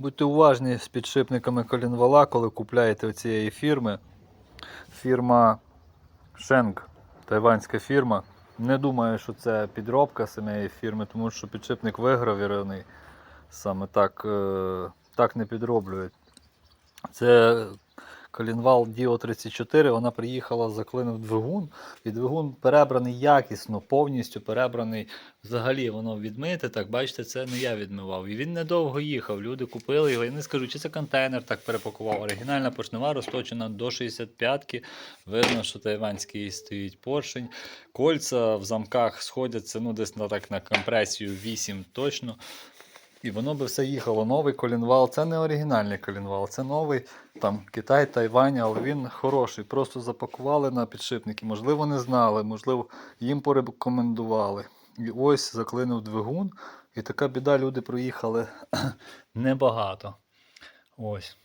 Будьте уважні з підшипниками колінвала, коли купляєте у цієї фірми. Фірма Шенк, тайванська фірма. Не думаю, що це підробка самої фірми, тому що підшипник вигравірений. Саме так, е, так не підроблюють. Це колінвал Dio 34, вона приїхала, заклинив двигун, і двигун перебраний якісно, повністю перебраний. Взагалі воно відмите, так бачите, це не я відмивав. І він недовго їхав. Люди купили його. Я не скажу, чи це контейнер так перепакував. Оригінальна поршнева розточена до 65-ки. Видно, що тайванський стоїть поршень. Кольця в замках сходяться ну, десь на, так, на компресію 8 точно. І воно би все їхало. Новий колінвал. Це не оригінальний колінвал, це новий там Китай, Тайвань, але він хороший. Просто запакували на підшипники. Можливо, не знали, можливо, їм порекомендували. І ось заклинив двигун. І така біда, люди проїхали небагато. Ось.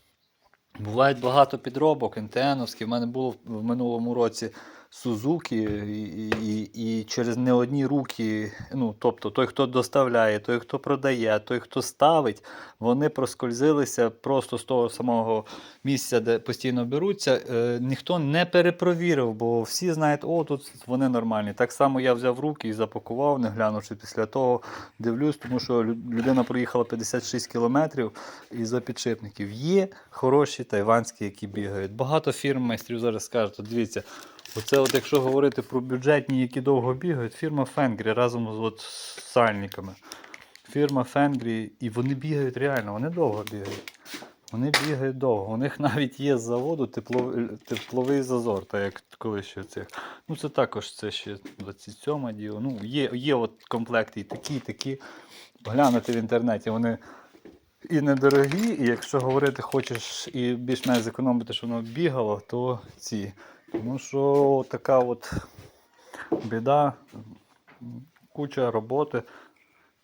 Бувають багато підробок, НТНовські. В мене було в минулому році Сузуки, і, і, і через не одні руки, ну, тобто той, хто доставляє, той, хто продає, той, хто ставить, вони проскользилися просто з того самого місця, де постійно беруться. Е, ніхто не перепровірив, бо всі знають, о, тут вони нормальні. Так само я взяв руки і запакував, не глянувши після того, дивлюсь, тому що людина проїхала 56 кілометрів із-за підшипників. Є хороші тайванські, які бігають. Багато фірм майстрів зараз скажуть, дивіться, оце от якщо говорити про бюджетні, які довго бігають, фірма Фенгрі разом з от сальниками. Фірма Фенгрі, і вони бігають реально, вони довго бігають. Вони бігають довго. У них навіть є з заводу тепловий, тепловий зазор, так як колись ще цих. Ну це також це ще 27 діло. Ну, є, є от комплекти і такі, і такі. Глянути в інтернеті, вони і недорогі, і якщо говорити хочеш і більш-менш зекономити, щоб воно бігало, то ці. Тому що така от біда, куча роботи.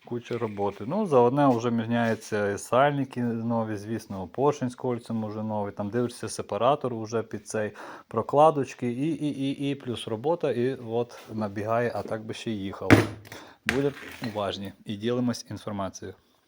Куча роботи. Ну, за одне вже міняються і сальники нові, звісно, поршень з кольцем вже новий. Там дивишся сепаратор вже під цей прокладочки, і, і, і, і плюс робота, і от набігає, а так би ще їхало. Будьте уважні і ділимось інформацією.